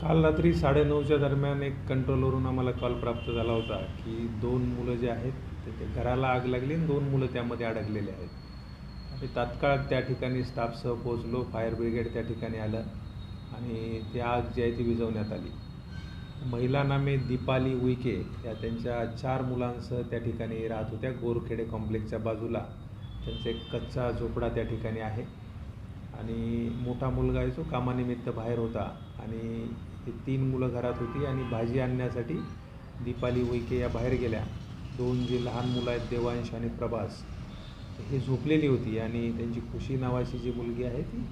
काल रात्री साडेनऊच्या दरम्यान एक कंट्रोलवरून आम्हाला कॉल प्राप्त झाला होता की दोन मुलं जे आहेत ते ते घराला आग लागली आणि दोन मुलं त्यामध्ये अडकलेले आहेत. आणि तात्काळ त्या ठिकाणी स्टाफसह पोहोचलो फायर ब्रिगेड त्या ठिकाणी आलं आणि ती आग जी आहे ती विझवण्यात आली. महिला नामे दीपाली उईके या त्यांच्या चार मुलांसह त्या ठिकाणी राहत होत्या. गोरखेडे कॉम्प्लेक्सच्या बाजूला त्यांचा एक कच्चा झोपडा त्या ठिकाणी आहे. आणि मोठा मुलगा आहे जो कामानिमित्त बाहेर होता. आणि ही तीन मुलं घरात होती आणि भाजी आणण्यासाठी दीपाली वैके या बाहेर गेल्या. दोन जे लहान मुलं आहेत देवांश आणि प्रभास हे झोपलेली होती आणि त्यांची खुशी नावाची जी मुलगी आहे ती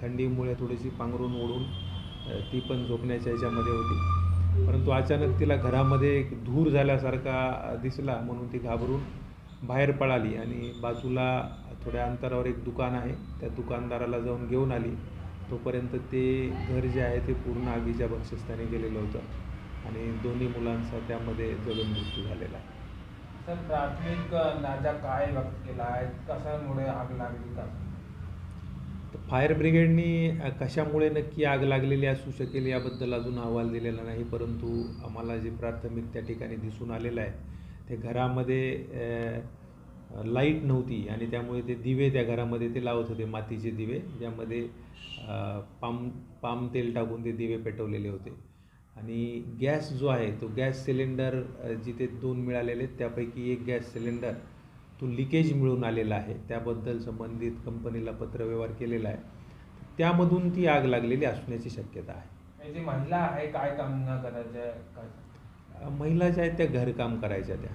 थंडीमुळे थोडीशी पांघरून ओढून ती पण झोपण्याच्या ह्याच्यामध्ये होती. परंतु अचानक तिला घरामध्ये एक धूर झाल्यासारखा दिसला म्हणून ती घाबरून बाहेर पळाली आणि बाजूला थोड्या अंतरावर एक दुकान आहे. त्या दुकानदाराला जाऊन घेऊन आली. तोपर्यंत ते घर जे आहे ते पूर्ण आगीच्या बक्षस्थानी गेलेलं होतं आणि दोन्ही मुलांचा त्यामध्ये जळून मृत्यू झालेला आहे. सर प्राथमिक अंदाजा काय व्यक्त केला आहे? कशामुळे आग लागली का? तर फायर ब्रिगेडनी कशामुळे नक्की आग लागलेली असू शकेल याबद्दल अजून अहवाल दिलेला नाही परंतु आम्हाला जे प्राथमिक त्या ठिकाणी दिसून आलेलं आहे ते घरामध्ये लाइट नव्हती आणि त्यामुळे ते दिवे त्या घरामध्ये ते लावत होते मातीचे दिवे ज्यामध्ये पाम पाम तेल टाकून ते दिवे पेटवलेले होते. आणि गॅस जो आहे तो गॅस सिलेंडर जिथे दोन मिळालेले आहेत, त्यापैकी एक गॅस सिलेंडर तो लिकेज मिळून आलेला आहे. त्याबद्दल संबंधित कंपनीला पत्रव्यवहार केलेला आहे. त्यामधून ती आग लागलेली असण्याची शक्यता आहे. हे महिला आहे काय काम करायचं महिला ज्या आहेत त्या घरकाम करायच्या त्या.